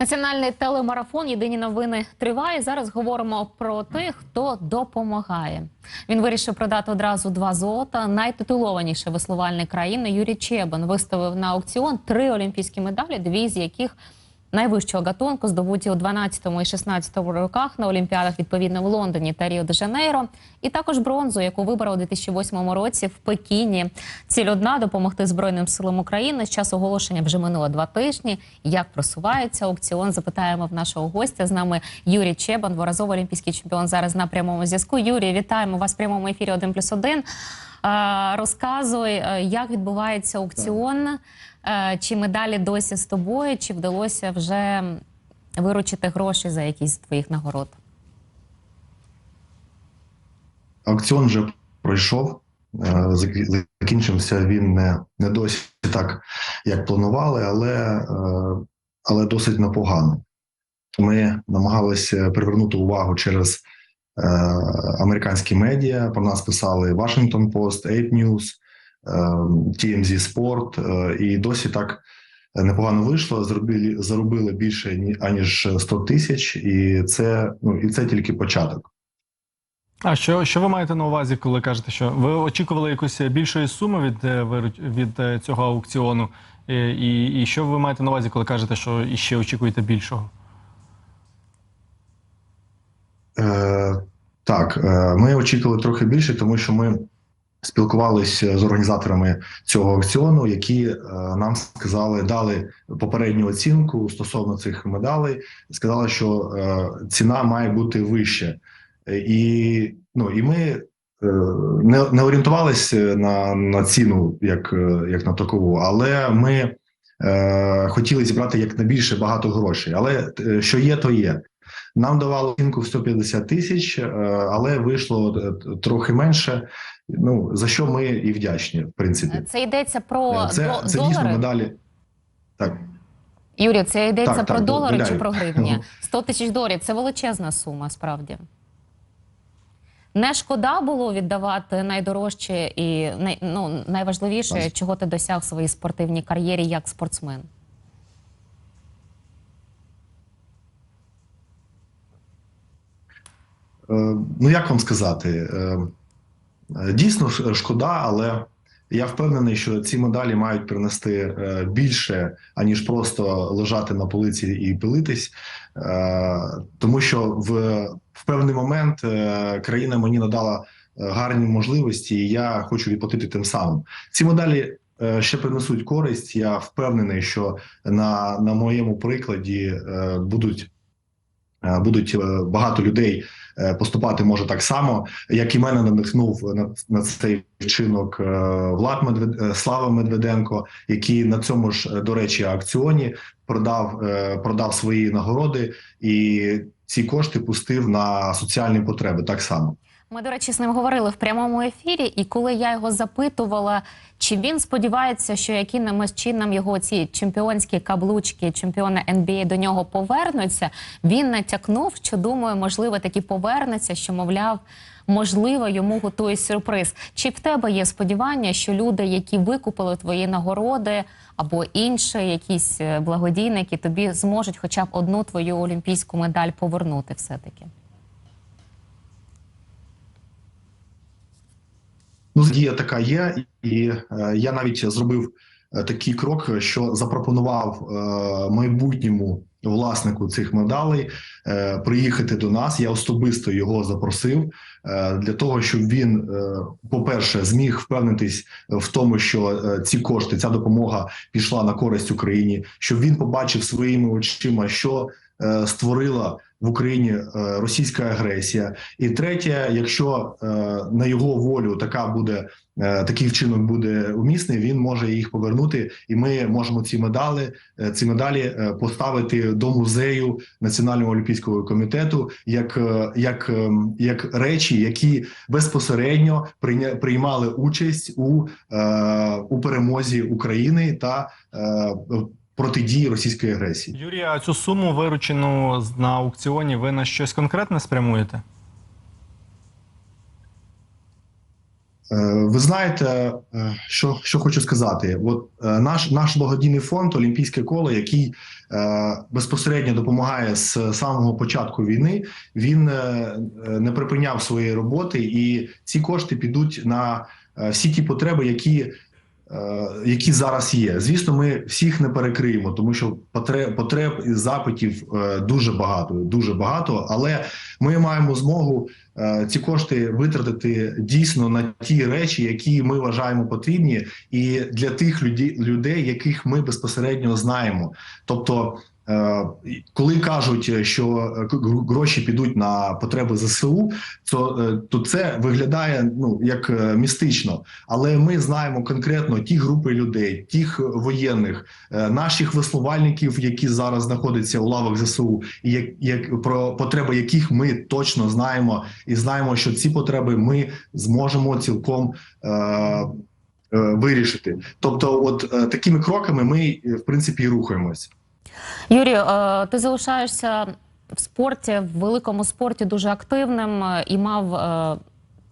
Національний телемарафон Єдині новини триває. Зараз говоримо про тих, хто допомагає. Він вирішив продати одразу два золота. Найтитулованіший веслувальник країни Юрій Чебан виставив на аукціон три олімпійські медалі, дві з яких найвищого гатунку здобуті у 12 і 16 роках на Олімпіадах відповідно в Лондоні та Ріо де Жанейро, і також бронзу, яку вибрав у 2008 році в Пекіні. Ціль одна допомогти Збройним силам України. З часу оголошення вже минуло два тижні. Як просувається аукціон? Запитаємо в нашого гостя. З нами Юрій Чебан, дворазовий олімпійський чемпіон. Зараз на прямому зв'язку. Юрій, вітаємо вас в прямому ефірі 1 плюс 1. Розказуй, е, як відбувається аукціон, Е, чи медалі досі з тобою, чи вдалося вже виручити гроші за якісь з твоїх нагород? Аукціон вже пройшов. е, Закінчився він не, не досі так, як планували, але, але досить непогано. Ми намагалися привернути увагу через американські медіа. Про нас писали Washington Post, 8 News, е, TMZ Sport, е, і досі так непогано вийшло. Зробили, заробили більше ні- аніж 100 тисяч, і це, ну, і це тільки початок. А що, що ви маєте на увазі, коли кажете, що ви очікували якоїсь більшої суми від, е, від е, цього аукціону? Е, І, і що ви маєте на увазі, коли кажете, що іще очікуєте більшого? Е, так, е, ми очікували трохи більше, тому що ми спілкувалися з організаторами цього аукціону, які е, нам сказали, дали попередню оцінку стосовно цих медалей. Сказали, що ціна має бути вища. І, ну, і ми не, не орієнтувалися на, на ціну як, як на такову, але ми е, хотіли зібрати якнайбільше багато грошей. Але що є, то є. Нам давали оцінку в 150 тисяч, е, але вийшло е, трохи менше. Ну за що ми і вдячні, в принципі. Це йдеться про Е, Це, до- це дійсно медалі. Так, Юрій, це йдеться Так, про так, долари чи про гривні? 100 тисяч доларів це величезна сума, справді. Не шкода було віддавати найдорожче і най, ну, найважливіше, чого ти досяг в своїй спортивній кар'єрі як спортсмен. Ну, як вам сказати, Е, е, дійсно шкода, але я впевнений, що ці медалі мають принести е, більше, аніж просто лежати на полиці і пилитись. Е, Тому що в, в певний момент е, країна мені надала е, гарні можливості, і я хочу відплатити тим самим. Ці медалі. е, Ще принесуть користь. Я впевнений, що на, на моєму прикладі е, будуть, е, будуть е, багато людей е, поступати може так само, як і мене надихнув на, на цей вчинок е, Влад Медвед... е, Слава Медведенко, який на цьому ж, е, до речі, акціоні продав, е, продав свої нагороди і ці кошти пустив на соціальні потреби так само. Ми, до речі, з ним говорили в прямому ефірі, і коли я його запитувала, чи він сподівається, що якимось чином його ці чемпіонські каблучки, чемпіони NBA до нього повернуться, він натякнув, що думаю, можливо, таки повернеться, що мовляв. Можливо, йому готує сюрприз. Чи в тебе є сподівання, що люди, які викупили твої нагороди, або інші якісь е, благодійники, тобі зможуть хоча б одну твою олімпійську медаль повернути, все таки? Ну, дія така є, і е, я навіть зробив е, такий крок, що запропонував е, майбутньому власнику цих медалей приїхати до нас. Я особисто його запросив для того, щоб він, по-перше, зміг впевнитись в тому, що ці кошти, ця допомога пішла на користь Україні, щоб він побачив своїми очима, що створила в Україні е, російська агресія. І третє, якщо е, на його волю така буде е, такий вчинок буде умісний, він може їх повернути, і ми можемо ці медалі, е, ці медалі е, поставити до музею Національного олімпійського комітету як, е, як, е, як речі, які безпосередньо приймали участь у, е, у перемозі України та е, протидії російської агресії. Юрій, а цю суму виручену на аукціоні ви на щось конкретне спрямуєте? Е, Ви знаєте, е, що, що хочу сказати? От е, наш наш благодійний фонд Олімпійське коло, який е, безпосередньо допомагає з самого початку війни, він е, не припиняв своєї роботи, і ці кошти підуть на всі ті потреби, які. Е, Які зараз є, звісно, ми всіх не перекриємо, тому що потреб, потреб і запитів е, дуже багато, дуже багато. Але ми маємо змогу е, ці кошти витратити дійсно на ті речі, які ми вважаємо потрібні, і для тих людей, яких ми безпосередньо знаємо. Тобто, коли кажуть, що е, гроші підуть на потреби ЗСУ, то, е, то це виглядає ну як е, містично. Але ми знаємо конкретно ті групи людей, тих воєнних, е, наших веслувальників, які зараз знаходяться у лавах ЗСУ, і як, як про потреби яких ми точно знаємо, і знаємо, що ці потреби ми зможемо цілком. Е, е, Вирішити, тобто, от е, такими кроками ми е, в принципі і рухаємось. Юрію, е, ти залишаєшся в спорті, в великому спорті дуже активним е, і мав е,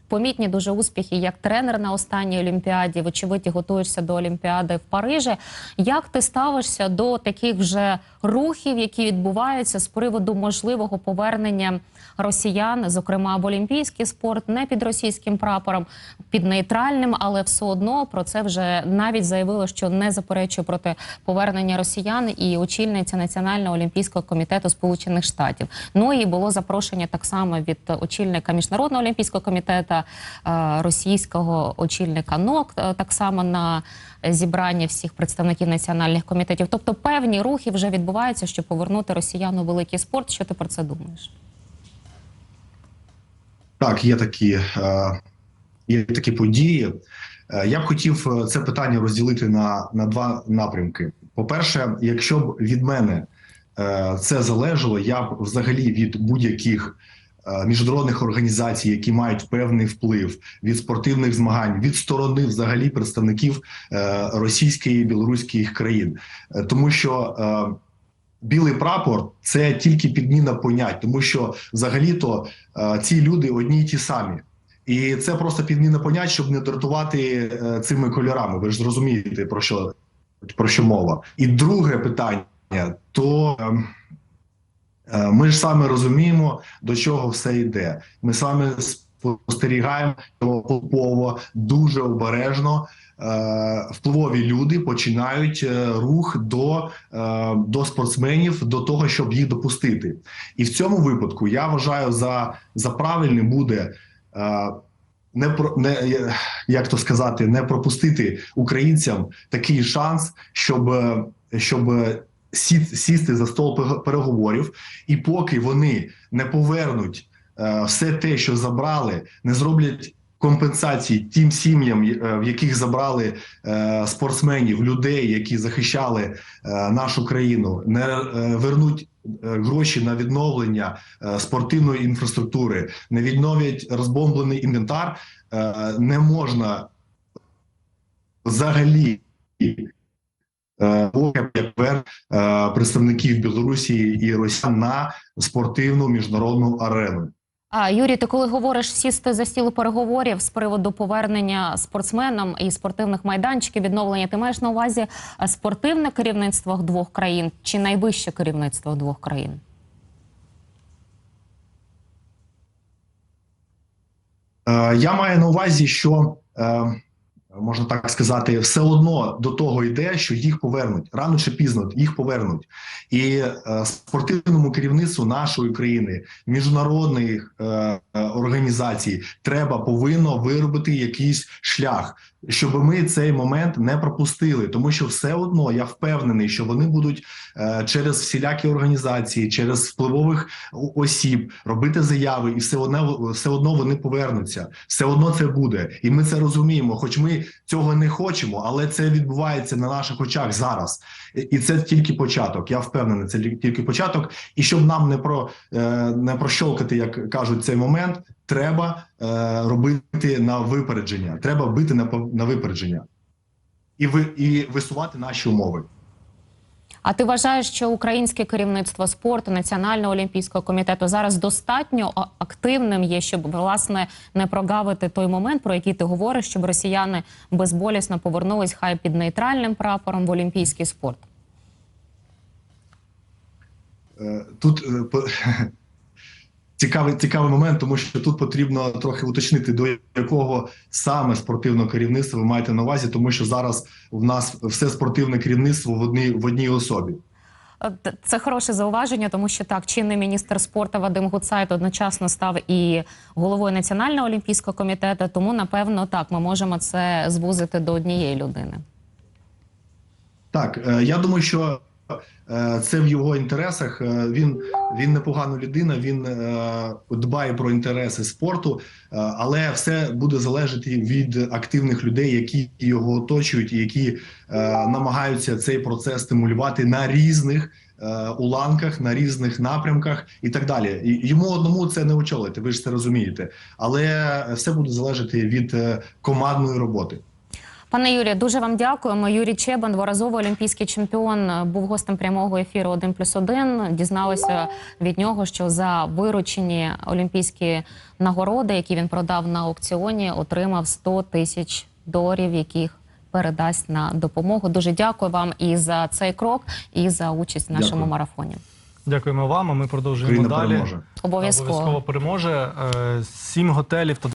помітні дуже успіхи як тренер на останній Олімпіаді. Вочевидь, готуєшся до Олімпіади в Парижі. Як ти ставишся до таких вже рухів, які відбуваються з приводу можливого повернення росіян, зокрема в олімпійський спорт, не під російським прапором, під нейтральним, але все одно про це вже навіть заявило, що не заперечує проти повернення росіян і очільниця Національного олімпійського комітету Сполучених Штатів. Ну і було запрошення так само від очільника міжнародного олімпійського комітету, е, російського очільника НОК, е, так само на зібрання всіх представників національних комітетів. Тобто певні рухи вже відбуваються, щоб повернути росіян у великий спорт. Що ти про це думаєш? Так, є такі, е, є такі події. Я б хотів це питання розділити на, на два напрямки. По-перше, якщо б від мене це залежало, я б взагалі від будь-яких міжнародних організацій, які мають певний вплив від спортивних змагань, відсторонив взагалі представників е, російської і білоруських країн, Е, тому що. е, Білий прапор це тільки підміна понять, тому що взагалі-то е, ці люди одні й ті самі. І це просто підміна понять, щоб не дратувати е, цими кольорами. Ви ж зрозумієте, про що, про що мова. І друге питання: то ем, е, ми ж саме розуміємо, до чого все йде. Ми саме спостерігаємо що поступово, дуже обережно. е, Впливові люди починають е, рух до, е, до спортсменів до того, щоб їх допустити. І в цьому випадку я вважаю за, за правильним буде е, не про не е, як то сказати, не пропустити українцям такий шанс, щоб, е, щоб сісти за стол переговорів, і поки вони не повернуть е, все те, що забрали, не зроблять. Компенсації тим сім'ям, е, в яких забрали е, спортсменів, людей, які захищали нашу країну, не вернуть гроші на відновлення спортивної інфраструктури, не відновлять розбомблений інвентар, не можна взагалі. Як е, представників Білорусі і Росіян на спортивну міжнародну арену. А Юрій, ти коли говориш сісти за стіл переговорів з приводу повернення спортсменам і спортивних майданчиків, відновлення, ти маєш на увазі е, спортивне керівництво двох країн чи найвище керівництво двох країн? Е, Я маю на увазі, що можна так сказати, все одно до того йде, що їх повернуть. Рано чи пізно їх повернуть, і е, спортивному керівництву нашої країни, міжнародних е, е, організацій, треба повинно виробити якийсь шлях, щоб ми цей момент не пропустили, тому що все одно я впевнений, що вони будуть е, через всілякі організації, через впливових осіб робити заяви, і все одно все одно вони повернуться. Все одно це буде, і ми це розуміємо. Хоч ми цього не хочемо, але це відбувається на наших очах зараз, І- це тільки початок. Я впевнений, це тільки початок. І щоб нам не про е, не прощолкати, як кажуть, цей момент, треба е, робити на випередження. Треба бити на на випередження і ви і висувати наші умови. А ти вважаєш, що українське керівництво спорту, Національного олімпійського комітету зараз достатньо активним є, щоб власне не прогавити той момент, про який ти говориш, щоб росіяни безболісно повернулись хай під нейтральним прапором в олімпійський спорт? Е, Тут е, цікавий, цікавий момент, тому що тут потрібно трохи уточнити, до якого саме спортивного керівництва ви маєте на увазі, тому що зараз в нас все спортивне керівництво в одній в одній особі. Це хороше зауваження, тому що так, чинний міністр спорту Вадим Гуцайт одночасно став і головою Національного олімпійського комітету. Тому, напевно, так ми можемо це звузити до однієї людини. Так, е, я думаю, що це в його інтересах. Е, Він він непогана людина, він е, дбає про інтереси спорту, е, але все буде залежати від активних людей, які його оточують, і які е, намагаються цей процес стимулювати на різних. е, Уланках на різних напрямках і так далі, йому одному це не очолити. Ви ж це розумієте, але все буде залежати від е, командної роботи. Пане Юрію, дуже вам дякуємо. Юрій Чебан, дворазовий олімпійський чемпіон, був гостем прямого ефіру «1 плюс 1». Дізналися від нього, що за виручені олімпійські нагороди, які він продав на аукціоні, отримав 100 тисяч доларів, яких передасть на допомогу. Дуже дякую вам і за цей крок, і за участь в нашому Дякую. марафоні. Дякуємо вам. А ми продовжуємо Україна далі. переможе. Обов'язково. Обов'язково переможе. Е, Сім готелів та